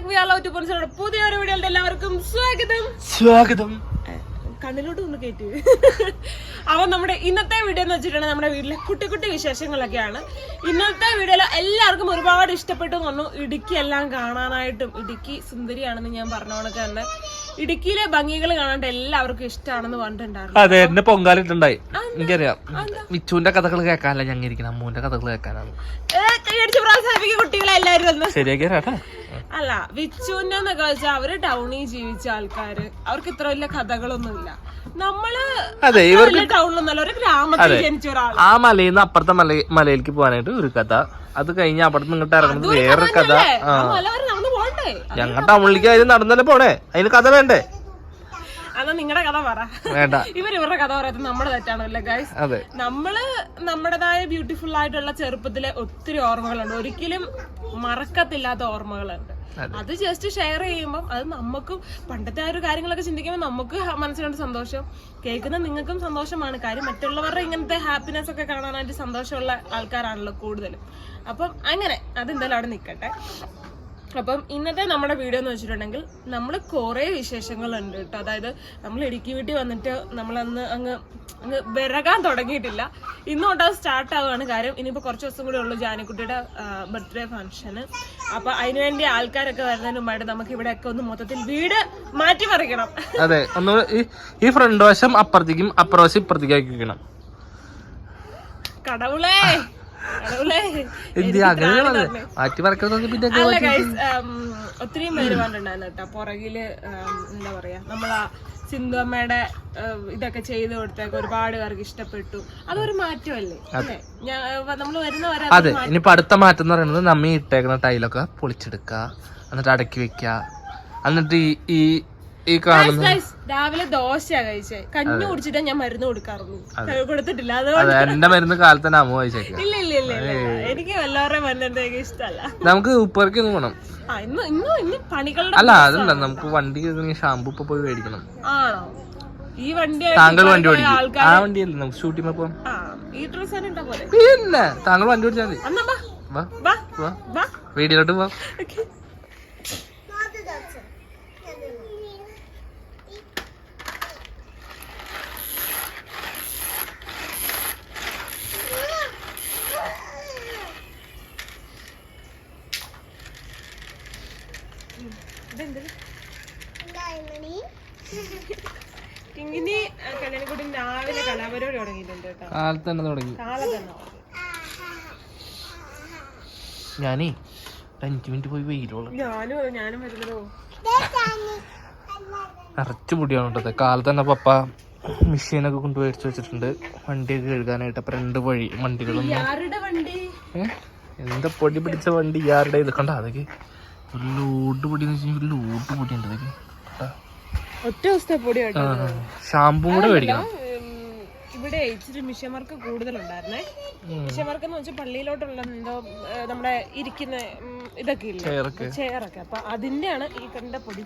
Back we are love to പൊൻസിയുടെ പുതിയൊരു എല്ലാവർക്കും സ്വാഗതം. സ്വാഗതം. കണ്ണിലോട്ട് ഒന്ന് കയറ്റി അപ്പൊ നമ്മുടെ ഇന്നത്തെ വീഡിയോ എന്ന് വെച്ചിട്ടുണ്ടെങ്കിൽ നമ്മുടെ വീട്ടിലെ കുട്ടി കുട്ടി വിശേഷങ്ങളൊക്കെയാണ്. ഇന്നത്തെ വീഡിയോയിൽ എല്ലാവർക്കും ഒരുപാട് ഇഷ്ടപ്പെട്ടു എന്ന് പറഞ്ഞു. ഇടുക്കി എല്ലാം കാണാനായിട്ടും ഇടുക്കി സുന്ദരിയാണെന്ന് ഞാൻ പറഞ്ഞ കണക്ക് തന്നെ. ഇടുക്കിയിലെ ഭംഗികൾ കാണാണ്ട് എല്ലാവർക്കും ഇഷ്ടമാണെന്ന് പറഞ്ഞിട്ടുണ്ടായിരുന്നു. അതെ എന്നെ പൊങ്കാലിട്ടുണ്ടായി എനിക്കറിയാം. വിച്ചുവിന്റെ കഥകൾ കേൾക്കാനല്ല ഞങ്ങൾ ഇരിക്കണം അമ്മൂന്റെ കഥകൾ കേൾക്കാനാണ്. കുട്ടികളെ എല്ലാവരും ഒന്ന് ശരിയാക്കി കേട്ടാ അല്ല വിച്ചുവിന്റെ എന്നൊക്കെ വെച്ചാൽ അവർ ടൗണിൽ ജീവിച്ച ആൾക്കാര്. അവർക്ക് ഇത്ര വലിയ കഥകളൊന്നുമില്ല. നമ്മൾ അതെ ടൗണിലൊന്നല്ല ഒരു ഗ്രാമത്തിൽ ജനിച്ച ഒരാൾ ആ മലയിൽ നിന്ന് അപ്പുറത്തെ മല മലയിലേക്ക് പോകാനായിട്ട് ഒരു കഥ. അത് കഴിഞ്ഞ് അപ്പുറത്ത് ഇങ്ങോട്ട് ഇറങ്ങുന്നത് വേറൊരു കഥ. ഞങ്ങൾ ടൗണിലേക്ക് അതിന് നടന്നല്ലേ പോണേ? അതിന് കഥ വേണ്ടേ? അതാ നിങ്ങളുടെ കഥ പറ. വേണ്ട. ഇവർ ഇവരുടെ കഥ പറയാത്ത നമ്മുടെ തെറ്റാണല്ലേ ഗൈസ് അതെ. നമ്മൾ നമ്മുടേതായ ബ്യൂട്ടിഫുൾ ആയിട്ടുള്ള ചെറുപ്പത്തിലെ ഒത്തിരി ഓർമ്മകളുണ്ട്. ഒരിക്കലും മറക്കത്തില്ലാത്ത ഓർമ്മകളുണ്ട്. അത്. ജസ്റ്റ് ഷെയർ ചെയ്യുമ്പോൾ അത് നമുക്കും പണ്ടത്തെ ആ ഒരു കാര്യങ്ങളൊക്കെ ചിന്തിക്കുമ്പോൾ നമുക്ക് മനസ്സിലുണ്ട് സന്തോഷം. കേൾക്കുന്ന നിങ്ങൾക്കും സന്തോഷമാണ്. കാര്യം മറ്റുള്ളവരുടെ ഇങ്ങനത്തെ ഹാപ്പിനെസ് ഒക്കെ കാണാനായിട്ട് സന്തോഷമുള്ള ആൾക്കാരാണല്ലോ കൂടുതലും. അപ്പം അങ്ങനെ അതെന്തായാലും അവിടെ നിൽക്കട്ടെ അപ്പം ഇന്നത്തെ നമ്മുടെ വീഡിയോ എന്ന് വെച്ചിട്ടുണ്ടെങ്കിൽ നമ്മൾ കുറേ വിശേഷങ്ങളുണ്ട് കേട്ടോ. അതായത് നമ്മൾ ഇടുക്കി വീട്ടിൽ വന്നിട്ട് നമ്മളന്ന് അങ്ങ് അങ്ങ് വിറകാൻ തുടങ്ങിയിട്ടില്ല. ഇന്നോട്ട് അത് സ്റ്റാർട്ട് ആവുകയാണ്. കാര്യം ഇനിയിപ്പോൾ കുറച്ച് ദിവസം കൂടെ ഉള്ളൂ ജാനിക്കുട്ടിയുടെ ബർത്ത്ഡേ ഫംഗ്ഷന് അപ്പൊ അതിനുവേണ്ടി ആൾക്കാരൊക്കെ വരുന്നതിന് മുമ്പായിട്ട് നമുക്ക് ഇവിടെയൊക്കെ ഒന്ന് മൊത്തത്തിൽ വീട് മാറ്റി മറിക്കണം. അതെ ഒന്നുകൂടെ ഈ ഈ ഫ്രണ്ട് വശം അപ്പുറത്തേക്കും അപ്പുറവശം ഇപ്പുറത്തേക്കും ആക്കി വെക്കണം. കടവുളേ! അങ്ങനെ മാറ്റി മറക്കുന്നത് പിന്നെ ഒത്തിരി പേര് പറഞ്ഞിട്ടുണ്ടായിരുന്നു കേട്ടോ. പുറകിൽ എന്താ പറയാ നമ്മളാ സിന്ധു അമ്മയുടെ ഇതൊക്കെ ചെയ്ത് കൊടുത്തൊക്കെ ഒരുപാട് പേർക്ക് ഇഷ്ടപ്പെട്ടു. അതൊരു മാറ്റമല്ലേ? നമ്മൾ അതെ ഇനിയിപ്പോ അടുത്ത മാറ്റം എന്ന് പറയുന്നത് നമ്മ ഇട്ടേക്കുന്ന ടൈലൊക്കെ പൊളിച്ചെടുക്കുക എന്നിട്ട് അടക്കി വെക്കുക എന്നിട്ട് ഈ ഈ കാണുന്ന രാവിലെ ദോശയാ കഴിച്ചേ. കഞ്ഞി കുടിച്ചിട്ടാ ഞാൻ മരുന്ന് കൊടുക്കാറുള്ളൂ. കൊടുത്തിട്ടില്ല അതുകൊണ്ട് അതെ എന്റെ മരുന്ന് കാലത്ത് തന്നെ അമ്മ കഴിച്ചേക്കുക ഇല്ല ഇല്ല ഇല്ല എനിക്ക് വല്ലവരുടെ മരുന്ന് എനിക്ക് ഇഷ്ടമല്ല. നമുക്ക് ഉപ്പർക്ക് ഒന്ന് വേണം. അല്ല അതല്ല നമുക്ക് വണ്ടി ഷാമ്പു ഇപ്പൊ പോയി മേടിക്കണം. ആണോ? ഈ വണ്ടി താങ്കൾ വണ്ടി ഓടിക്കും ആ വണ്ടിയല്ലേ നമുക്ക് ഷൂട്ടിംഗ് പോവാം. പിന്നെ താങ്കൾ വണ്ടി ഓടിച്ചാൽ മതി. അന്നാ വാ. വാ വാ വാ. വാ. വീഡിയോയിലോട്ട് പോവാം. Okay. ഇതെന്ത്? കിങ്ങിനി കല്യാണിക്കുട്ടി രാവിലെ കലാപരിപാടി തുടങ്ങിയിട്ടുണ്ട് കേട്ടോ. കാലത്ത് തന്നെ തുടങ്ങി. തന്നെ. ഞാനേ ഒരു അഞ്ചു മിനിറ്റ് പോയി വെയിലുള്ള ഞാനും അതെ, ഞാനും വരുന്നതോ നിറച്ച് പൊടിയാണ് കേട്ടത് കാലത്ത് തന്നെ പപ്പ മെഷീനൊക്കെ കൊണ്ട് അടിച്ചു വെച്ചിട്ടുണ്ട്. വണ്ടിയൊക്കെ കഴുകാനായിട്ട് അപ്പൊ രണ്ട് വഴി വണ്ടികളൊന്നും ആരുടെ വണ്ടി? ഏ? എന്താ പൊടി പിടിച്ച വണ്ടി? ആരുടെ ഇത് കണ്ട? അതൊക്കെ ഒരു ലോഡ് പൊടി എന്ന് വെച്ചാൽ ലോഡ് പൊടി ഉണ്ട് ഒറ്റ ദിവസത്തെ പൊടി ഷാമ്പൂ കൂടെ മേടിക്കണം. ഇവിടെ ഇച്ചിരി മിഷ്യന്മാർക്ക് കൂടുതലുണ്ടായിരുന്നേ. മിഷ്യന്മാർക്ക് എന്ന് വെച്ചാൽ പള്ളിയിലോട്ടുള്ള എന്തോ നമ്മുടെ ഇരിക്കുന്ന ഇതൊക്കെ ഇല്ല? ചെയറൊക്കെ അപ്പൊ അതിന്റെയാണ് ഈ കണ്ട പൊടി.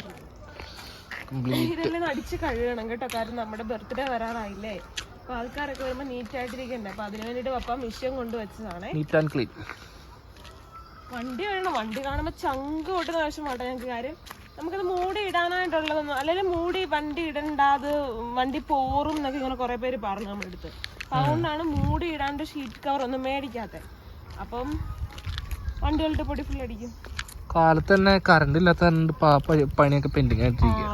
ഇതെല്ലാം അടിച്ച് കഴുകണം കേട്ടോ. കാരണം നമ്മുടെ ബർത്ത്ഡേ വരാറായില്ലേ. അപ്പൊ ആൾക്കാരൊക്കെ വരുമ്പോ നീറ്റ് ആയിട്ടിരിക്കണ്ടേ. അപ്പൊ അതിനു വേണ്ടിട്ട് പപ്പ മിഷ്യൻ കൊണ്ടുവച്ചതാണേ. നീറ്റ് ആൻഡ് ക്ലീൻ വണ്ടി വേണം? വണ്ടി കാണുമ്പോ ചങ്ക് കൊട്ടുന്ന ആവശ്യം വേണ്ട ഞങ്ങൾക്ക് കാര്യം. നമുക്കത് മൂടി ഇടാനായിട്ടുള്ളതൊന്നും അല്ലെങ്കിൽ മൂടി വണ്ടി ഇടണ്ട അത് വണ്ടി പോറും എന്നൊക്കെ ഇങ്ങനെ കുറെ പേര് പറഞ്ഞു നമ്മുടെ അടുത്ത്. അപ്പൊ അതുകൊണ്ടാണ് മൂടി ഇടാണ്ട് ഷീറ്റ് കവർ ഒന്നും മേടിക്കാത്ത. അപ്പം വണ്ടികളുടെ പൊടി ഫുൾ അടിക്കും. കാലത്ത് തന്നെ കറണ്ട് ഇല്ലാത്ത പണിയൊക്കെ പെൻഡിങ് ആയിട്ടിരിക്കുക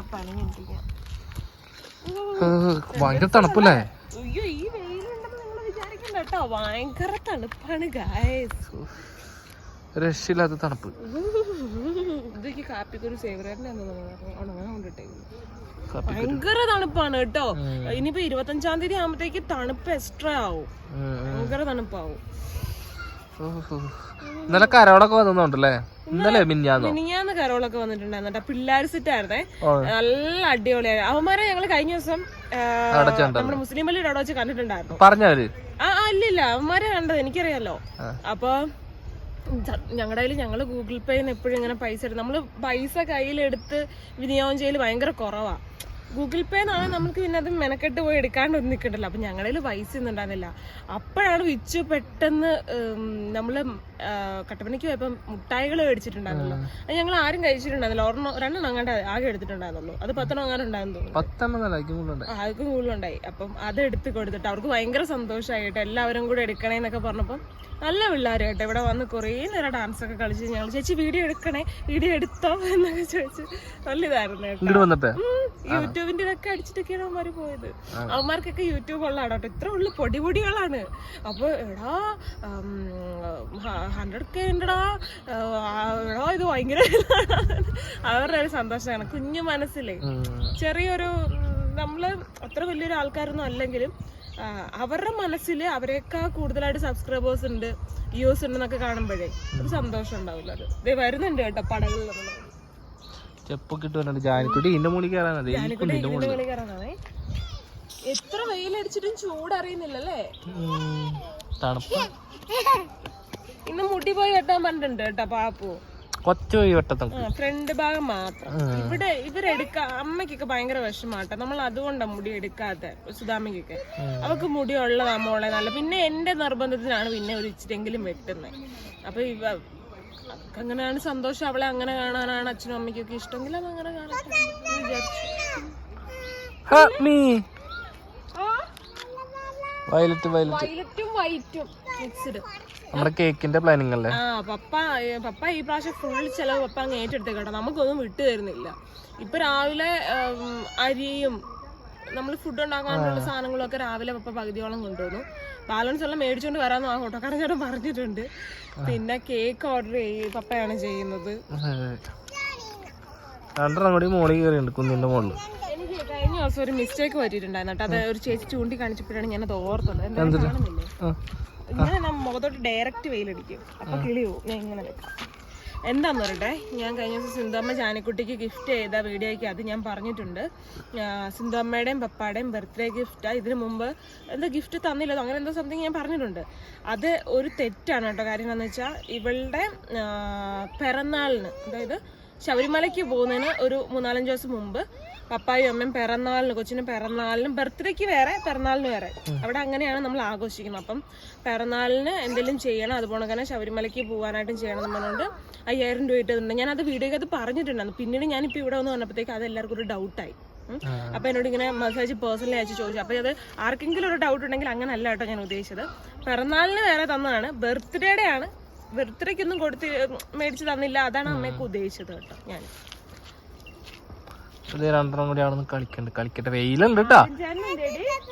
ഭയങ്കര തണുപ്പല്ലേ? അയ്യോ ഈ വെയിലുണ്ടെന്ന് നിങ്ങൾ വിചാരിക്കണ്ട കേട്ടോ. ഭയങ്കര തണുപ്പാണ് ഗായസ് രക്ഷയില്ലാത്ത തണുപ്പ്. ഇതൊക്കെ കാപ്പിക്കൊരു. ഭയങ്കര തണുപ്പാണ് കേട്ടോ. ഇനിയിപ്പോ ഇരുപത്തഞ്ചാം തീയതി ആകുമ്പത്തേക്ക് തണുപ്പ് എക്സ്ട്രാ ആവും. ഭയങ്കര തണുപ്പാവും. ഇന്നലെ കരോളൊക്കെ വന്നിട്ടുണ്ടല്ലേ ഇന്നലെ മിനിഞ്ഞാന്ന്? മിനിഞ്ഞാന്ന് കരോളൊക്കെ വന്നിട്ടുണ്ടായിരുന്നു പിള്ളേർ സിറ്റായിരുന്നേ നല്ല അടിപൊളിയായി അവന്മാരെ ഞങ്ങൾ കഴിഞ്ഞ ദിവസം. നമ്മുടെ മുസ്ലിം പള്ളിയുടെ അവിടെ വെച്ച് കണ്ടിട്ടുണ്ടായിരുന്നു. പറഞ്ഞവര് ആ ഇല്ല ഇല്ല അവന്മാരെ കണ്ടത് എനിക്കറിയാലോ. അപ്പൊ ഞങ്ങളുടെ കയ്യിൽ ഞങ്ങൾ ഗൂഗിൾ പേന്ന് എപ്പോഴും ഇങ്ങനെ പൈസ എടുത്ത് നമ്മൾ പൈസ കയ്യിലെടുത്ത് വിനിയോഗം ചെയ്യൽ ഭയങ്കര കുറവാണ് ഗൂഗിൾ പേ എന്നാണ് നമുക്ക് പിന്നെ അത് മെനക്കെട്ട് പോയി എടുക്കാണ്ട് ഒന്നും നിൽക്കണ്ടല്ലോ അപ്പം ഞങ്ങളുടെ പൈസ ഒന്നും ഉണ്ടായിരുന്നില്ല. അപ്പോഴാണ് വിച്ചു പെട്ടെന്ന് ആ, കട്ടപ്പനയ്ക്ക് പോയപ്പോൾ മുട്ടായികൾ മേടിച്ചിട്ടുണ്ടായിരുന്നല്ലോ അത് ഞങ്ങൾ ആരും കഴിച്ചിട്ടുണ്ടായിരുന്നില്ല. ഒരെണ്ണം രണ്ടെണ്ണം അങ്ങാണ്ട് ആകെ എടുത്തിട്ടുണ്ടായിരുന്നുള്ളൂ. അത് പത്തെണ്ണം അങ്ങനെ ഉണ്ടായിരുന്നു തോന്നുന്നു പത്തെണ്ണം നല്ല കൂടുതലുണ്ട് ആ, അതൊക്കെ കൂടുതലുണ്ടായി. അപ്പം അത് എടുത്ത് കൊടുത്തിട്ട് അവർക്ക് ഭയങ്കര സന്തോഷമായിട്ട് എല്ലാവരും കൂടെ എടുക്കണേന്നൊക്കെ പറഞ്ഞപ്പം നല്ല പിള്ളേർ കേട്ടോ ഇവിടെ വന്ന് കുറേ നേരം ഡാൻസ് ഒക്കെ കളിച്ച് ഞങ്ങൾ ചേച്ചി വീഡിയോ എടുക്കണേ? വീഡിയോ എടുത്തോ? എന്നൊക്കെ ചോദിച്ച് നല്ല ഇതായിരുന്നു കേട്ടോ. യൂട്യൂബിന്റെ ഇതൊക്കെ അടിച്ചിട്ടൊക്കെയാണ് അവന്മാര് പോയത്. അവന്മാർക്കൊക്കെ യൂട്യൂബ് ഉള്ളതാണ് കേട്ടോ. ഇത്ര ഉള്ള പൊടി പൊടികളാണ് അപ്പൊ എടാ ഹൺഡ്രഡ് കെ ഉണ്ടടാ. ഇത് ഭയങ്കര അവരുടെ ഒരു സന്തോഷമാണ് കുഞ്ഞു മനസ്സിലേ. ചെറിയൊരു നമ്മൾ അത്ര വലിയൊരു ആൾക്കാരൊന്നും അല്ലെങ്കിലും അവരുടെ മനസ്സിൽ അവരെക്കാൾ കൂടുതലായിട്ട് സബ്സ്ക്രൈബേഴ്സ് ഉണ്ട് വ്യൂസ് ഉണ്ടെന്നൊക്കെ കാണുമ്പോഴേ ഒരു സന്തോഷം ഉണ്ടാവില്ല അത്. ഇതേ വരുന്നുണ്ട് കേട്ടോ പടകളിൽ നമ്മൾ. ചെപ്പൊക്കെ ഇട്ട് ജാനിക്കുട്ടി ഇതിന്റെ മുകളിൽ മുകളിൽ. കയറാനാണേ. എത്ര വെയിലടിച്ചിട്ടും ചൂടറിയുന്നില്ലല്ലേ? തണുപ്പ്. ഇന്ന് മുടി പോയി വെട്ടാൻ പറഞ്ഞിട്ടുണ്ട് കേട്ടോ പാപ്പു. കൊച്ചു വെട്ടത്തും ഫ്രണ്ട് ഭാഗം മാത്രം. ഇവിടെ ഇവരെടുക്ക അമ്മയ്ക്കൊക്കെ ഭയങ്കര വിഷമാട്ടോ നമ്മൾ അതുകൊണ്ടാണ് മുടി എടുക്കാത്ത സുധാമയ്ക്കൊക്കെ അവക്ക് മുടി ഉള്ളതാ മോളെ നല്ല പിന്നെ എന്റെ നിർബന്ധത്തിനാണ് പിന്നെ ഒരു ഇച്ചിരിയെങ്കിലും വെട്ടുന്നത് അപ്പൊ ഇവ അങ്ങനെയാണ് സന്തോഷം. അവളെ അങ്ങനെ കാണാനാണ് അച്ഛനും അമ്മയ്ക്കൊക്കെ ഇഷ്ടമെങ്കിൽ അത് അങ്ങനെ കാണട്ടെ വയലറ്റും വയലറ്റും വൈറ്റും മിക്സ്ഡ് നമ്മുടെ കേക്കിന്റെ പ്ലാനിങ് അല്ലേ? ആ പപ്പ പപ്പ ഈ പ്രാവശ്യം ഫുൾ ചെലവ് പപ്പ അങ്ങ് ഏറ്റെടുത്തേ കേട്ടോ. നമുക്കൊന്നും വിട്ടു തരുന്നില്ല. ഇപ്പൊ രാവിലെ അരിയും നമ്മൾ ഫുഡ് ഉണ്ടാക്കാനുള്ള സാധനങ്ങളൊക്കെ രാവിലെ പപ്പ പകുതിയോളം കൊണ്ടുവന്നു. ബാലൻസ് എല്ലാം മേടിച്ചോണ്ട് വരാന്ന് ആ ഓട്ടോക്കാരൻ ചേട്ടൻ പറഞ്ഞിട്ടുണ്ട് പിന്നെ കേക്ക് ഓർഡർ ചെയ്യും പപ്പയാണ് ചെയ്യുന്നത്. രണ്ടെണ്ണം കൂടി മോളിൽ കയറിയുണ്ട് കുന്നിന്റെ മുകളിൽ എനിക്ക് കഴിഞ്ഞ ദിവസം ഒരു മിസ്റ്റേക്ക് പറ്റിയിട്ടുണ്ടായിരുന്നു കേട്ടോ. അത് ഒരു ചേച്ചി ചൂണ്ടി കാണിച്ചപ്പോഴാണ് ഞാനത് ഓർത്തത്. കാണുന്നില്ലേ? ഇങ്ങനെ ഞാൻ മുഖത്തോട്ട് ഡയറക്റ്റ് വെയിലടിക്കും. അപ്പൊ കിളിയോ ഞാൻ ഇങ്ങനെ വെക്കാം. എന്താന്ന് പറയട്ടെ? ഞാൻ കഴിഞ്ഞ ദിവസം സിന്ധുമ്മ ജാനിക്കുട്ടിക്ക് ഗിഫ്റ്റ് ചെയ്ത വീഡിയോയ്ക്ക് അത് ഞാൻ പറഞ്ഞിട്ടുണ്ട്. സിന്ധുമ്മയുടെയും പപ്പായുടെയും ബർത്ത്ഡേ ഗിഫ്റ്റാണ് ഇതിനു മുമ്പ് എന്താ ഗിഫ്റ്റ് തന്നില്ല അങ്ങനെ എന്തോ സംതിങ് ഞാൻ പറഞ്ഞിട്ടുണ്ട്. അത് ഒരു തെറ്റാണ് കേട്ടോ. കാര്യം എന്താണെന്ന് വെച്ചാൽ ഇവളുടെ പിറന്നാളിന് അതായത് ശബരിമലയ്ക്ക് പോകുന്നതിന് ഒരു മൂന്നാലഞ്ച് ദിവസം മുമ്പ് പപ്പായും അമ്മയും പിറന്നാളിന് കൊച്ചിന് പിറന്നാളിനും ബർത്ത്ഡേക്ക് വേറെ പിറന്നാളിന് വേറെ. അവിടെ അങ്ങനെയാണ് നമ്മൾ ആഘോഷിക്കുന്നത്. അപ്പം പിറന്നാളിന് എന്തെങ്കിലും ചെയ്യണം അതുപോലെ തന്നെ ശബരിമലയ്ക്ക് പോകാനായിട്ടും ചെയ്യണം എന്ന് പറഞ്ഞുകൊണ്ട് അയ്യായിരം രൂപ ഇട്ടിട്ടുണ്ട്. അത് വീഡിയോയ്ക്ക് അത് പറഞ്ഞിട്ടുണ്ടായിരുന്നു. പിന്നീട് ഞാനിപ്പോൾ ഇവിടെ വന്ന് വന്നപ്പോഴത്തേക്ക് അത് എല്ലാവർക്കും ഒരു ഡൗട്ടായി അപ്പൊ എന്നോട് ഇങ്ങനെ മസാജ് പേഴ്സണലി അയച്ച് ചോദിച്ചു. അപ്പൊ അത് ആർക്കെങ്കിലും ഒരു ഡൗട്ട് ഉണ്ടെങ്കിൽ അങ്ങനെ അല്ല കേട്ടോ ഞാൻ ഉദ്ദേശിച്ചത്. പിറന്നാളിന് വേറെ തന്നതാണ്. ബർത്ത്ഡേയുടെ ആണ്. ബർത്ത്ഡേക്കൊന്നും കൊടുത്ത് മേടിച്ച് തന്നില്ല. അതാണ് അമ്മയ്ക്ക് ഉദ്ദേശിച്ചത് കേട്ടോ ഞാൻ. ഇത് രണ്ടെണ്ണം കൂടി അവിടെ നിന്ന് കളിക്കണ്ട്. കളിക്കട്ടെ. വെയിലുണ്ട് കേട്ടാ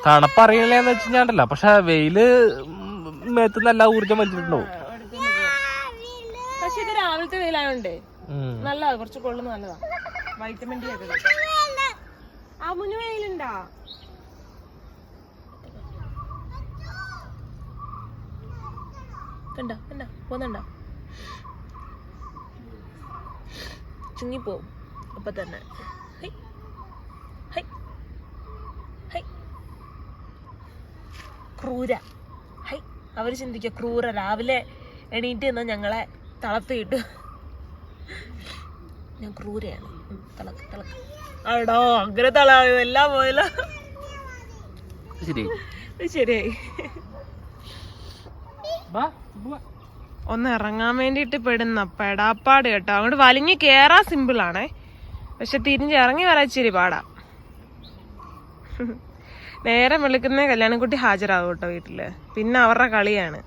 തണുപ്പ് അറിയില്ലെന്ന് വെച്ച് കഴിഞ്ഞാണ്ടല്ല പക്ഷെ വെയിൽ മേത്തു നല്ല ഊർജം വലിച്ചിട്ടുണ്ടോ പക്ഷെ ഇത് രാവിലത്തെ വെയിലായോണ്ടേ. നല്ലതാ. കുറച്ച് കൊള്ളു നല്ലതാ. വൈറ്റമിൻ ഡി ഒക്കെ അമുന് വെയിലുണ്ടാ? കണ്ട? കണ്ട? പോന്നണ്ട? ചുങ്ങിപ്പോവും. അപ്പൊ തന്നെ ഹൈ. ഹൈ. ഹൈ. ക്രൂര. ഹൈ അവർ ചിന്തിക്കുക ക്രൂര. രാവിലെ എണീറ്റ് നിന്ന് ഞങ്ങളെ തളർത്തിയിട്ട് ഞാൻ ക്രൂരയാണ്. തിളക്ക് തളക്ക് അടോ ആടോ അങ്ങനെ തള എല്ലാം പോയല്ലോ. ശരി. ശരിയായി ഒന്ന് ഇറങ്ങാൻ വേണ്ടിയിട്ട് പെടുന്ന പെടാപ്പാട് കേട്ടോ. അങ്ങോട്ട് വലിഞ്ഞ് കേറാ സിമ്പിൾ ആണേ. പക്ഷെ തിരിഞ്ഞ് ഇറങ്ങി വരാൻ ഇച്ചിരി പാടാ. നേരെ വിളിക്കുന്ന കല്യാണിക്കുട്ടി ഹാജരാകും കേട്ടോ വീട്ടിൽ. പിന്നെ അവരുടെ കളിയാണ്.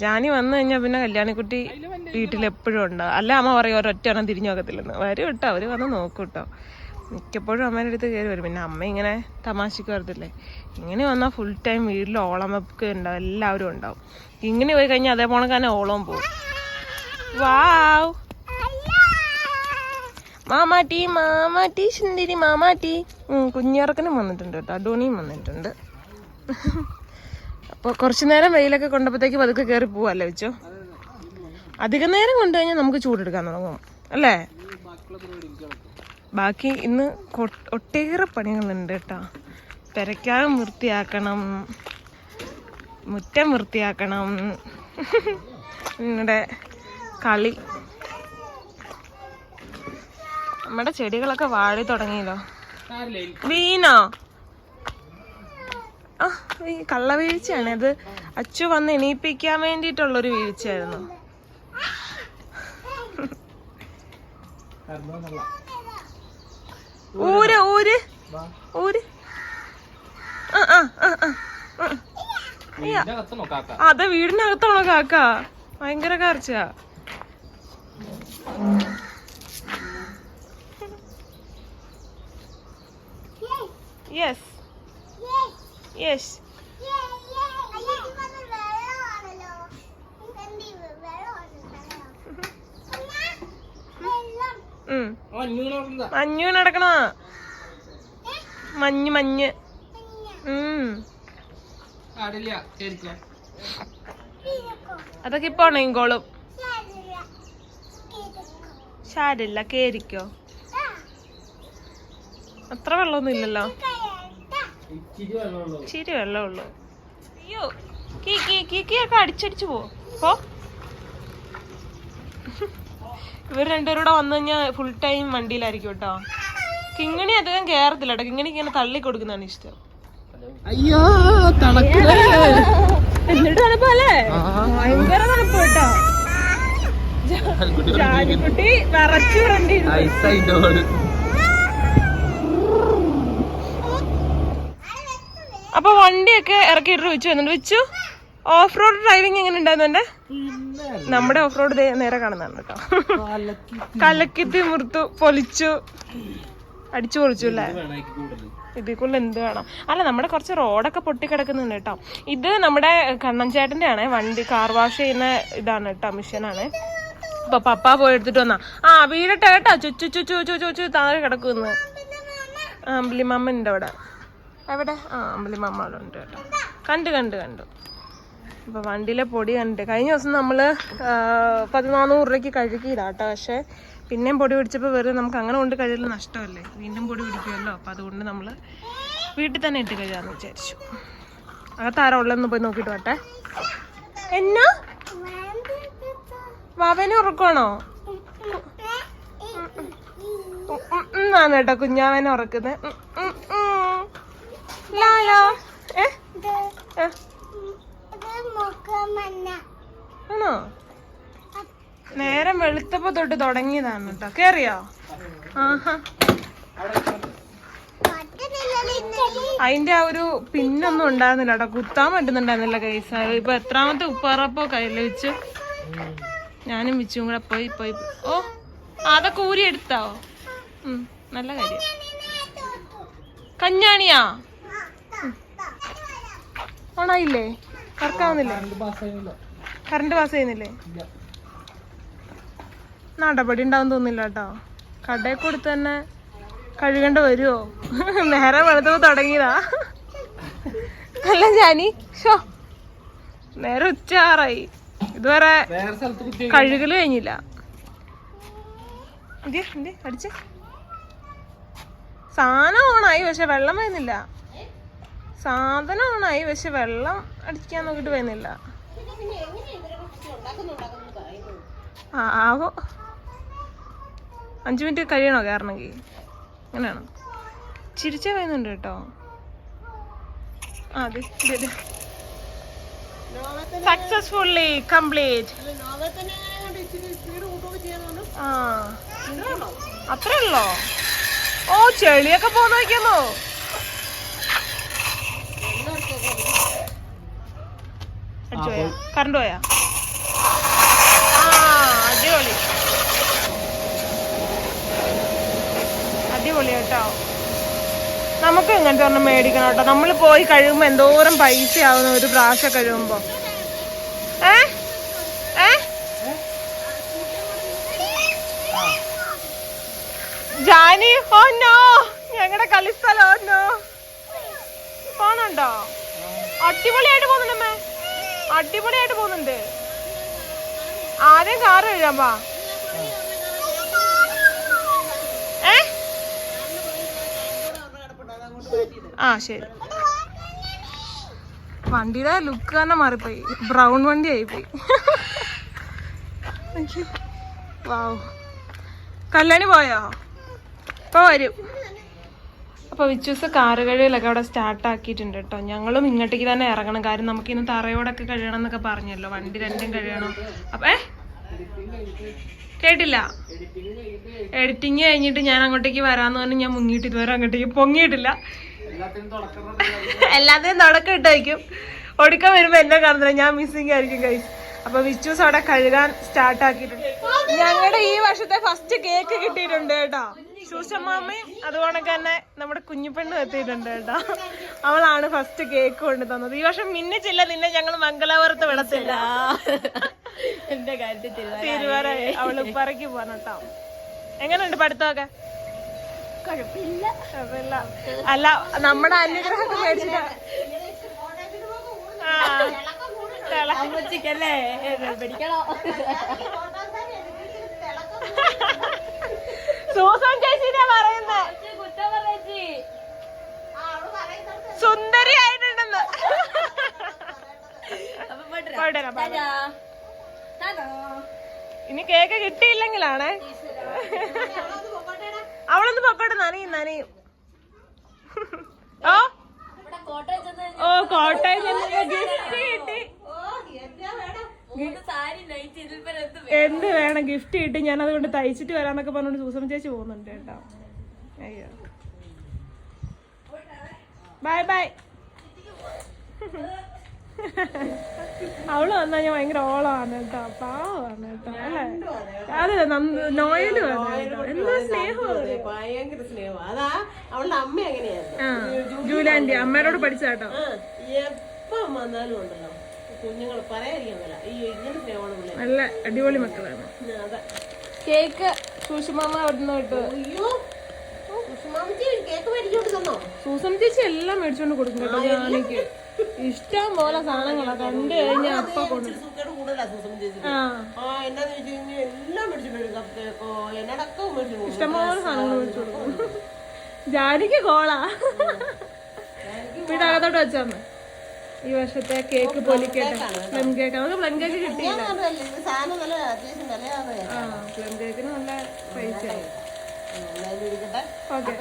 ജാനി വന്നു കഴിഞ്ഞാൽ പിന്നെ കല്യാണിക്കുട്ടി വീട്ടിൽ എപ്പോഴും ഉണ്ടാവും അല്ല അമ്മ പറയും ഒരൊറ്റ എണ്ണം തിരിഞ്ഞു നോക്കത്തില്ലെന്ന്. വരും കേട്ടോ അവർ വന്ന് നോക്കും കേട്ടോ. മിക്കപ്പോഴും അമ്മേന്റെ അടുത്ത് കയറി വരും. പിന്നെ അമ്മ ഇങ്ങനെ തമാശക്ക് വരത്തില്ലേ? ഇങ്ങനെ വന്നാൽ ഫുൾ ടൈം വീട്ടിൽ ഓളം വെപ്പ് ഉണ്ടാവും എല്ലാവരും ഉണ്ടാവും. ഇങ്ങനെ പോയി കഴിഞ്ഞാൽ അതേപോലെ തന്നെ ഓളവും പോകും വാവ് മാമാട്ടി മാമാട്ടി സുന്ദരി മാമാട്ടി. കുഞ്ഞിറക്കനും വന്നിട്ടുണ്ട് കേട്ടോ അഡോണിയും വന്നിട്ടുണ്ട്. അപ്പോൾ കുറച്ച് നേരം വെയിലൊക്കെ കൊണ്ടപ്പോഴത്തേക്ക് പതുക്കെ കയറി പോവല്ലേ വെച്ചോ? അധികം നേരം കൊണ്ടുകഴിഞ്ഞാൽ നമുക്ക് ചൂടെടുക്കാൻ തുടങ്ങും അല്ലേ? ബാക്കി ഇന്ന് ഒട്ടേറെ പണികളുണ്ട് കേട്ടോ. പെരയ്ക്കാകം വൃത്തിയാക്കണം മുറ്റം വൃത്തിയാക്കണം നിങ്ങളുടെ കളി നമ്മുടെ ചെടികളൊക്കെ വാടി തുടങ്ങിയല്ലോ. വീണോ? ആ ഈ കള്ളവീഴ്ചയാണ് അത് അച്ചു വന്ന് എണീപ്പിക്കാൻ വേണ്ടിയിട്ടുള്ളൊരു വീഴ്ചയായിരുന്നു. ഊര് ഊര് ഊര്. അതെ വീടിനകത്താണോ കാക്ക? ഭയങ്കര കാർച്ച യെസ്. മഞ്ഞു നടക്കണ മഞ്ഞ് മഞ്ഞ്. ഉം. അതൊക്കെ ഇപ്പൊ ഉണങ്ങിക്കോളും. ശാരില്ല കേരിക്കോ? അത്ര വെള്ളമൊന്നും ഇല്ലല്ലോ. ഇച്ചിരി വെള്ളമേ ഉള്ളൂ. അയ്യോ കീ കീ കീ കീ ഒക്കെ അടിച്ചടിച്ചു പോ. പോ. ഇവർ രണ്ടുപേരും കൂടെ വന്നു കഴിഞ്ഞാൽ ഫുൾ ടൈം വണ്ടിയിലായിരിക്കും കേട്ടോ. കിങ്ങണി അധികം കേറത്തില്ല കേട്ടോ. കിങ്ങണി ഇങ്ങനെ തള്ളി കൊടുക്കുന്നതാണ് ഇഷ്ടം. അയ്യോ എന്നിട്ട് തണുപ്പല്ലേ? ഭയങ്കര തണുപ്പ് കേട്ടോ. ജാനിക്കുട്ടി വിറച്ചു വണ്ടി ഐസായിട്ട് അപ്പൊ വണ്ടിയൊക്കെ ഇറക്കി ഇറക്കിയിട്ട് വെച്ചു. വന്നിട്ട് വെച്ചു. ഓഫ് റോഡ് ഡ്രൈവിംഗ് എങ്ങനെ ഉണ്ടായിരുന്നു നമ്മുടെ ഓഫ് റോഡ് നേരെ കാണുന്നതാണ് കേട്ടോ. കലക്കിത്തി മുർത്തു പൊളിച്ചു. അടിച്ചു പൊളിച്ചു അല്ലേ? ഇതിൽ കൂടുതൽ? എന്ത് വേണം? അല്ല നമ്മുടെ കുറച്ച് റോഡൊക്കെ പൊട്ടിക്കിടക്കുന്നുണ്ട് കേട്ടോ. ഇത് നമ്മുടെ കണ്ണൻ ചേട്ടന്റെ ആണ് വണ്ടി കാർ വാഷ് ചെയ്യുന്ന ഇതാണ് കേട്ടോ മിഷനാണ്. അപ്പൊ പപ്പ പോയി എടുത്തിട്ട് വന്നാ. ആ വീടട്ടെ കേട്ടോ. ചുച്ചു ചുച്ചു ചുച്ചു ചുച്ചു താഴെ കിടക്കുന്നു. ആ അമ്പിളിമാമ്മന്റെ അവിടെ എവിടെ ആ അമ്പലി അവിടെ ഉണ്ട് കേട്ടോ കണ്ടു കണ്ടു കണ്ടു അപ്പൊ വണ്ടിയിലെ പൊടി കണ്ട് കഴിഞ്ഞ ദിവസം നമ്മൾ പതിനാനൂറ് രൂപയ്ക്ക് കഴുകിയതാ കേട്ടോ പക്ഷെ പിന്നെയും പൊടി പിടിച്ചപ്പോൾ വെറുതെ നമുക്ക് അങ്ങനെ കൊണ്ട് കഴിയൽ നഷ്ടമല്ലേ വീണ്ടും പൊടി പിടിക്കുമല്ലോ അപ്പൊ അതുകൊണ്ട് നമ്മൾ വീട്ടിൽ തന്നെ ഇട്ട് കഴിയാന്ന് വിചാരിച്ചു അകത്താരാ ഉള്ളതെന്ന് പോയി നോക്കിട്ട് വട്ടെ എന്നാ വാവനെ ഉറക്കണോ എന്നാണ് കേട്ടോ കുഞ്ഞാവനെ ഉറക്കുന്നത്. ലാലോ? ആണോ? നേരം വെളുത്തപ്പോ തൊട്ട് തുടങ്ങിയതാണ് കേട്ടോ. കേറിയോ? ആഹാ. അതിന്റെ ആ ഒരു പിന്നൊന്നും ഉണ്ടായിരുന്നില്ല കേട്ടോ. കുത്താൻ പറ്റുന്നുണ്ടായിരുന്നില്ല കൈസ ഇപ്പൊ എത്രാമത്തെ ഉപ്പാറപ്പോ കയ്യിൽ വെച്ച് ഞാനും വിച്ചും കൂടെ പോയി പോയി. ഓ അതൊക്കെ ഊരി എടുത്താവോ ഉം, നല്ല കാര്യം. കഞ്ഞാണിയാ. ഓണായില്ലേ? വർക്കാവുന്നില്ലേ കറണ്ട് പാസ് ചെയ്യുന്നില്ലേ. നടപടി ഉണ്ടാവും തോന്നില്ല കേട്ടോ. കടയിൽ കൊടുത്ത് തന്നെ കഴുകേണ്ട വരുമോ നേരെ വെളുത്തപ്പോ തുടങ്ങിയതാ. അല്ല ജാനി ഷോ. നേരെ ഉച്ചാറായി ഇതുവരെ കഴുകൽ കഴിഞ്ഞില്ല. അടിച്ച്. സാധനം ഓണായി പക്ഷെ വെള്ളം വരുന്നില്ല. സാധനം ഓണായി പക്ഷെ വെള്ളം അടിക്കാൻ നോക്കിട്ട് വരുന്നില്ല. ആവോ. അഞ്ചു മിനിറ്റ് കഴിയണോ കയറണമെങ്കിൽ? അങ്ങനെയാണോ ചിരിച്ച വരുന്നുണ്ട് കേട്ടോ. അതെ അതെ സക്സസ്ഫുള്ളി കംപ്ലീറ്റ് ആ. അത്രേ ഉള്ളോ? ഓ ചെളിയൊക്കെ പോന്ന് അടിച്ചു പോയാ കറണ്ട് പോയാ അടിപൊളി. അടിപൊളി കേട്ടോ. നമുക്ക് ഇങ്ങനത്തെ ഒരെണ്ണം മേടിക്കണം കേട്ടോ. നമ്മൾ പോയി കഴിയുമ്പോ എന്തോരം പൈസ ആവുന്ന ഒരു പ്രാവശ്യം കഴിയുമ്പോ. ഏ? ഏ? ജാനി? Oh no. ഞങ്ങളുടെ കളിസ്ഥലം ഓ നോ. പോണുണ്ടോ? അടിപൊളിയായിട്ട് പോകുന്നുണ്ടമ്മേ. അടിപൊളിയായിട്ട് പോകുന്നുണ്ട്. ആദ്യം കാറ് വരാമ്പാ ഏ? ആ ശരി. വണ്ടിയുടെ ലുക്ക് തന്നെ മാറിപ്പോയി. ബ്രൗൺ വണ്ടി ആയിപ്പോയി. വാവ് കല്യാണി പോയോ? ഇപ്പൊ വരും. അപ്പൊ വിച്ചൂസ് കാറ് കഴുകലൊക്കെ അവിടെ സ്റ്റാർട്ട് ആക്കിയിട്ടുണ്ട് കേട്ടോ. ഞങ്ങളും ഇങ്ങോട്ടേക്ക് തന്നെ ഇറങ്ങണം. കാര്യം നമുക്ക് ഇന്ന് തറയോടൊക്കെ കഴിയണം എന്നൊക്കെ പറഞ്ഞല്ലോ. വണ്ടി രണ്ടും കഴിയണം. അപ്പൊ ഏ? കേട്ടില്ല. എഡിറ്റിങ് കഴിഞ്ഞിട്ട് ഞാൻ അങ്ങോട്ടേക്ക് വരാന്ന് പറഞ്ഞ് ഞാൻ മുങ്ങിയിട്ട് ഇതുവരെ അങ്ങോട്ടേക്ക് പൊങ്ങിയിട്ടില്ല. എല്ലാത്തിനും തുടക്കം ഇട്ട് വയ്ക്കും. ഒടുക്കം വരുമ്പോ എന്നെ കാണുന്നില്ല ഞാൻ മിസ്സിങ് ആയിരിക്കും കൈസ് അപ്പൊ വിച്ചൂസ് അവിടെ കഴുകാൻ സ്റ്റാർട്ട് ആക്കിയിട്ടുണ്ട്. ഞങ്ങളുടെ ഈ വർഷത്തെ ഫസ്റ്റ് കേക്ക് കിട്ടിയിട്ടുണ്ട് കേട്ടോ. സൂസമ്മാമ്മയും അതുപോലെ തന്നെ നമ്മുടെ കുഞ്ഞുപെണ്ണ് എത്തിയിട്ടുണ്ട് കേട്ടോ. അവളാണ് ഫസ്റ്റ് കേക്ക് കൊണ്ട് തന്നത്. ഈ വർഷം മിന്നിച്ചില്ല നിന്നെ ഞങ്ങൾ മംഗലാപുരത്ത് വിടത്തില്ല. എന്റെ കാര്യത്തിൽ അവൾ ഉപ്പറയ്ക്ക് പോകാൻ കേട്ടോ. എങ്ങനെയുണ്ട് പഠിത്തമൊക്കെ? കുഴപ്പമില്ല. അല്ല നമ്മുടെ അനുഗ്രഹമൊക്കെ മേടിച്ചിട്ട് ആ സൂസൻ ചേച്ചിനെ പറയുന്നേ. കുറ്റം പറയച്ചി സുന്ദരി ആയിട്ടുണ്ടെന്ന്. ഇനി കേക്ക് കിട്ടിയില്ലെങ്കിലാണേ. അവളൊന്ന് പൊക്കോട്ടെ നനയും നനയും. ഓ കോട്ടയം ചെന്ന് കഴിഞ്ഞാ ഓ കോട്ടയം ഗിഫ്റ്റ് കിട്ടി മൂന്ന് സാരി നൈറ്റ് ഇതിൽ പേര് എന്ത് വേണം ഗിഫ്റ്റ് കിട്ടി ഞാൻ അതുകൊണ്ട് തയ്ച്ചിട്ട് വരാന്നൊക്കെ പറഞ്ഞോണ്ട് സൂസമ്മ ചേച്ചി പോകുന്നുണ്ട് കേട്ടോ. അയ്യോ. ബൈ ബൈ അവൾ വന്നാ ഞാൻ ഭയങ്കര ഓളമാണ് കേട്ടോ പാവമാണ് കേട്ടോ അല്ലേ? അതെ നോയൽ എന്താ സ്നേഹമാണ് ഭയങ്കര സ്നേഹം. അതാ അവളുടെ അമ്മ എങ്ങനെയായിരുന്നു ആ ജൂലാൻഡി അമ്മയോട് പഠിച്ചാട്ടോ എപ്പം വന്നാലും ഉണ്ടല്ലോ. കുഞ്ഞുങ്ങൾ ഇങ്ങനെ സ്നേഹമാണ് നല്ല അടിപൊളി മക്കളാണ്. അതെ. കേക്ക് സൂഷമാമ അവിടുന്ന് കിട്ടും. അയ്യോ സുഷമാമിച്ചി കേക്ക് മേടിച്ചോണ്ട് തന്നോ സൂസം ചേച്ചി എല്ലാം മേടിച്ചോണ്ട് കൊടുക്കും കേട്ടോ ഞാനിക്ക് ഇഷ്ടം പോലെ സാധനങ്ങളാ കണ്ടു കഴിഞ്ഞാൽ അപ്പ കൊണ്ട്. കൂടുതലാ ചേച്ചി ആ. ആ എന്നാന്ന് വെച്ച് കഴിഞ്ഞാൽ എല്ലാം കപ്പ് കേക്കോ എന്നടക്കം മേടിച്ചു കൊടുക്കും. ഇഷ്ടംപോലെ സാധനങ്ങൾ മേടിച്ചു കൊടുക്കും. ജാനിക്ക് കോളാ. വീട്ടകത്തോട്ട് വെച്ചാന്ന് ഈ വർഷത്തെ കേക്ക് പൊലിക്കട്ടെ പ്ലം കേക്ക് നമുക്ക് പ്ലം കേക്ക് കിട്ടിയില്ല. ആ പ്ലം കേക്കിന് നല്ല പൈസ ഓക്കെ.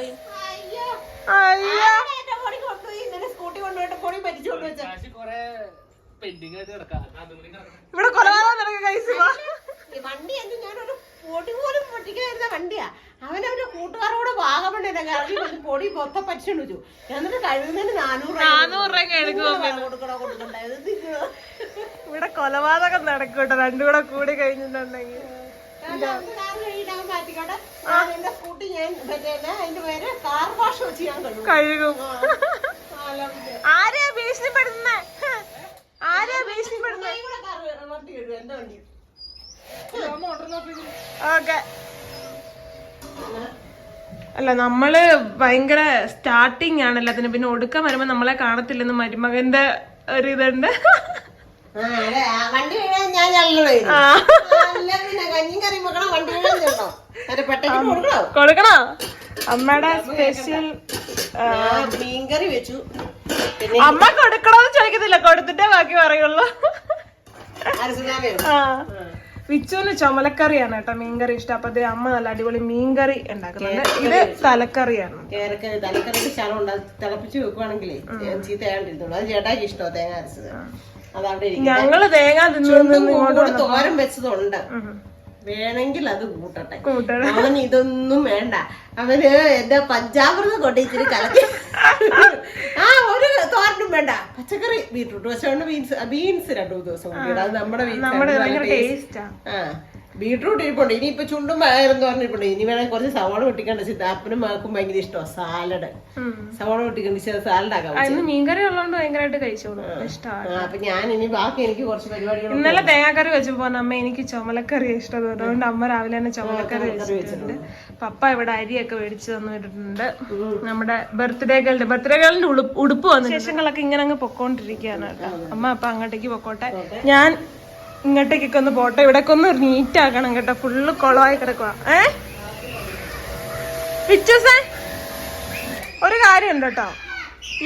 ഇവിടെ കൊലപാതകം നടക്കുക കൈസ് ഈ വണ്ടി എന്ത് ഞാനൊരു പൊടി പോലും പൊട്ടിക്കാതിരുന്ന വണ്ടിയാ അവനവന്റെ കൂട്ടുകാരോട് വാഗമണ്ണിന്റെ കറി വന്ന് പൊടി മൊത്തം പറ്റിച്ചു വെച്ചു. എന്നിട്ട് കഴിയുന്നതിന് നാനൂറ് രൂപ നാനൂറ് രൂപ എടുക്കും കൊടുക്കണം, കൊടുക്കണോ കൊടുക്കണ്ട. ഇത് ഇത് ഇവിടെ കൊലപാതകം നടക്കൂട്ടോ. രണ്ടും കൂടെ കൂടി കഴിഞ്ഞിട്ടുണ്ടെങ്കിൽ. സ്കൂട്ടി ഞാൻ അതിന്റെ പേര്? കാർ വാഷ് വെച്ച് ഞാൻ കഴുകും. ആരെയാ ഭീഷണിപ്പെടുന്നേ ആരെയാ ഭീഷണിപ്പെടുന്നേ ഓക്കെ. അല്ല നമ്മൾ ഭയങ്കര സ്റ്റാർട്ടിങ് ആണ് എല്ലാത്തിനും പിന്നെ ഒടുക്കം വരുമ്പോ നമ്മളെ കാണത്തില്ലെന്ന് മരുമകന്റെ ഒരു ഇതുണ്ട്. കൊടുക്കണോ? അമ്മയുടെ സ്പെഷ്യൽ മീൻകറി വെച്ചു. അമ്മ കൊടുക്കണോന്ന് ചോദിക്കത്തില്ല. കൊടുത്തിട്ടേ ബാക്കി പറയുള്ളൂ. ആ. വിച്ചുവിന് ചുമലക്കറിയാണ് കേട്ടോ മീൻകറി ഇഷ്ടം. അപ്പൊ അതേ അമ്മ നല്ല അടിപൊളി മീൻകറി ഉണ്ടാക്കുന്നുണ്ട്. ഇത് തലക്കറിയാണ്. തലക്കറിയുടെ ഉണ്ടാ തിളപ്പിച്ച് ചീത്തയാണ്ടിരുന്നുള്ളൂ അത് ചേട്ടാക്ക് ഇഷ്ടമോ തേങ്ങ അരച്ചത്. അതവിടെ ഞങ്ങൾ തേങ്ങ തിന്നു വെച്ചതുണ്ട്. വേണമെങ്കിൽ അത് കൂട്ടട്ടെ. അവൻ ഇതൊന്നും വേണ്ട. അവന് എന്റെ പഞ്ചാമൃതം കൊണ്ട് ഇച്ചിരി കലക്കി. ആ തോരനും വേണ്ട. പച്ചക്കറി ബീട്രൂട്ട് പക്ഷെ ബീൻസ് ബീൻസ് രണ്ടു മൂന്ന് ദിവസം കൂടി അത് നമ്മുടെ നമ്മുടെ ഭയങ്കര ടേസ്റ്റാ ആ. ബീട്രൂട്ട് ഇരിപ്പുണ്ട്. ഇനിയിപ്പോ ചുണ്ടും പയറും തോരനിരിപ്പുണ്ട് ഇനി വേണമെങ്കിൽ കുറച്ച് സവാള വെട്ടിക്കണ്ട അപ്പനും മാക്കും ഭയങ്കര ഇഷ്ടമാണ് സാലഡ്. സവാള വെട്ടിക്കണ്ട് സാലഡ് ആക്കാം മീൻകറി ഉള്ളതുകൊണ്ട് ഭയങ്കരമായിട്ട് കഴിച്ചോളൂ. ഇഷ്ടമാണ് അപ്പൊ ഞാൻ ഇനി ബാക്കി എനിക്ക് കുറച്ച് പരിപാടികൾ ഇന്നലെ തേങ്ങാക്കറി വെച്ചു പോകുന്ന അമ്മ എനിക്ക് ചുമലക്കറി ഇഷ്ടം. അതുകൊണ്ട് അമ്മ രാവിലെ തന്നെ ചുമലക്കറി വെച്ചിട്ടുണ്ട്. പപ്പ ഇവിടെ അരിയൊക്കെ മേടിച്ചു തന്നിട്ടുണ്ട് നമ്മുടെ ബർത്ത്ഡേ ബർത്ത്ഡേകളുടെ ബർത്ത്ഡേ ഗേളിന്റെ ഉടുപ്പ് വന്ന ശേഷങ്ങളൊക്കെ ഇങ്ങനെ അങ്ങ് പൊക്കോണ്ടിരിക്കുകയാണ് കേട്ടോ. അമ്മ അപ്പൊ അങ്ങോട്ടേക്ക് പൊക്കോട്ടെ. ഞാൻ ഇങ്ങോട്ടേക്കൊക്കെ ഒന്ന് പോട്ടെ. ഇവിടേക്ക് ഒന്ന് നീറ്റ് ആക്കണം കേട്ടോ. ഫുള്ള് കുളമായി കിടക്കുക ഏ? പിച്ചൂസേ ഒരു കാര്യമുണ്ട് കേട്ടോ.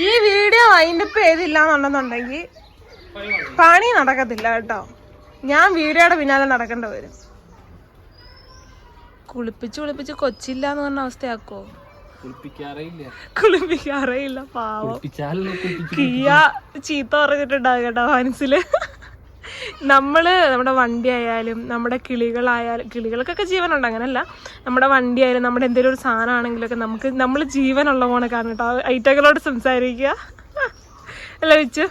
ഈ വീഡിയോ വൈൻഡപ്പ് ചെയ്തില്ല എന്നുണ്ടെന്നുണ്ടെങ്കിൽ പണി നടക്കത്തില്ല കേട്ടോ. ഞാൻ വീഡിയോയുടെ പിന്നാലെ നടക്കേണ്ട വരും. കുളിപ്പിച്ച് കുളിപ്പിച്ച് കൊച്ചില്ല എന്ന് പറഞ്ഞ അവസ്ഥയാക്കോ? കുളിപ്പിക്കാറേ ഇല്ല പാവം. ചീത്ത പറഞ്ഞിട്ടുണ്ടാകട്ടോ കേട്ടോ മനസ്സിൽ. നമ്മൾ നമ്മുടെ വണ്ടി ആയാലും നമ്മുടെ കിളികളായാലും കിളികൾക്കൊക്കെ ജീവനുണ്ട് അങ്ങനല്ല. നമ്മുടെ വണ്ടി ആയാലും നമ്മുടെ എന്തെങ്കിലും ഒരു സാധനമാണെങ്കിലൊക്കെ നമുക്ക് നമ്മൾ ജീവനുള്ള പോണെ കാരണം കേട്ടോ. ഐറ്റകളോട് സംസാരിക്കുക. അല്ല വിച്ചു?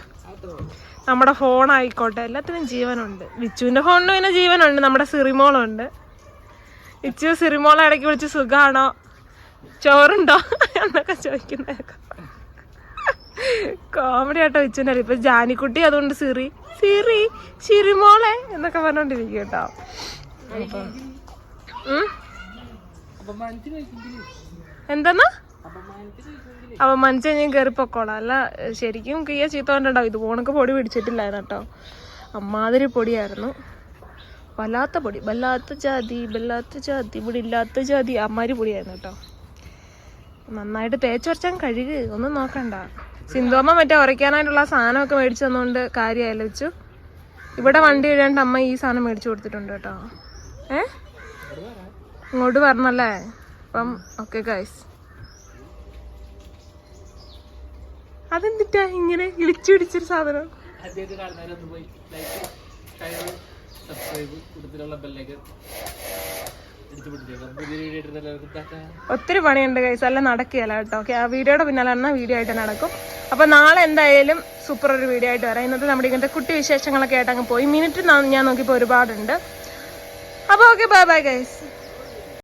നമ്മുടെ ഫോൺ ആയിക്കോട്ടെ എല്ലാത്തിനും ജീവനുണ്ട്. വിച്ചുവിന്റെ ഫോണിന് പിന്നെ ജീവനുണ്ട് നമ്മുടെ സിറിമോളുണ്ട്. വിച്ചു സിറിമോളെ ഇടയ്ക്ക് വിളിച്ച് സുഖമാണോ ചോറുണ്ടോ? എന്നൊക്കെ ചോദിക്കുന്നതൊക്കെ. കോമഡി ആട്ടോ വെച്ചിട്ടുണ്ടല്ലോ ഇപ്പൊ ജാനിക്കുട്ടി അതുകൊണ്ട് സിറി. സിറി? സിറിമോളെ എന്നൊക്കെ പറഞ്ഞോണ്ടിരിക്കും കേട്ടോ? എന്തെന്നാ? അപ്പൊ മനസ്സിൽ ഞാൻ കയറി പൊക്കോളാം. അല്ല ശരിക്കും കിയ ചീത്ത കൊണ്ടുണ്ടാവും ഇത് പോണക്ക് പൊടി പിടിച്ചിട്ടില്ലായിരുന്നു കേട്ടോ. അമ്മാതിരി പൊടിയായിരുന്നു. വല്ലാത്ത പൊടി. വല്ലാത്ത ജാതി വല്ലാത്ത ജാതി ഇവിടെ ഇല്ലാത്ത ജാതി. അമ്മാതിരി പൊടിയായിരുന്നു കേട്ടോ. നന്നായിട്ട് തേച്ചൊരച്ചാൻ കഴുകി. ഒന്നും നോക്കണ്ട. സിന്ധുവമ്മ മറ്റേ ഉറയ്ക്കാനായിട്ടുള്ള സാധനമൊക്കെ മേടിച്ചു തന്നുകൊണ്ട് കാര്യമായില്ല വെച്ചു. ഇവിടെ വണ്ടി ഇഴേണ്ട അമ്മ ഈ സാധനം മേടിച്ചു കൊടുത്തിട്ടുണ്ട് കേട്ടോ. ഏ? ഇങ്ങോട്ട് പറഞ്ഞല്ലേ അപ്പം ഓക്കെ ഗൈസ് അതെന്തിട്ടാ ഇങ്ങനെ ഇളിച്ചു പിടിച്ചൊരു സാധനം? സബ്സ്ക്രൈബ് കൂടുതലുള്ള ബെല്ലേക്ക് ഒത്തിരി പണിയുണ്ട് കൈസ് എല്ലാം നടക്കുകയല്ല കേട്ടോ. ഓക്കെ ആ വീഡിയോയുടെ പിന്നാലെ എന്നാൽ വീഡിയോ ആയിട്ട് നടക്കും. അപ്പോൾ നാളെ എന്തായാലും സൂപ്പർ ഒരു വീഡിയോ ആയിട്ട് വരാം. ഇന്നത്തെ നമ്മുടെ ഇങ്ങനത്തെ കുട്ടി വിശേഷങ്ങളൊക്കെ ആയിട്ട് അങ്ങ് പോയി. മിനിറ്റ് ഞാൻ നോക്കിയപ്പോൾ ഒരുപാടുണ്ട്. അപ്പോൾ ഓക്കെ ബൈ ബൈ ഗൈസ്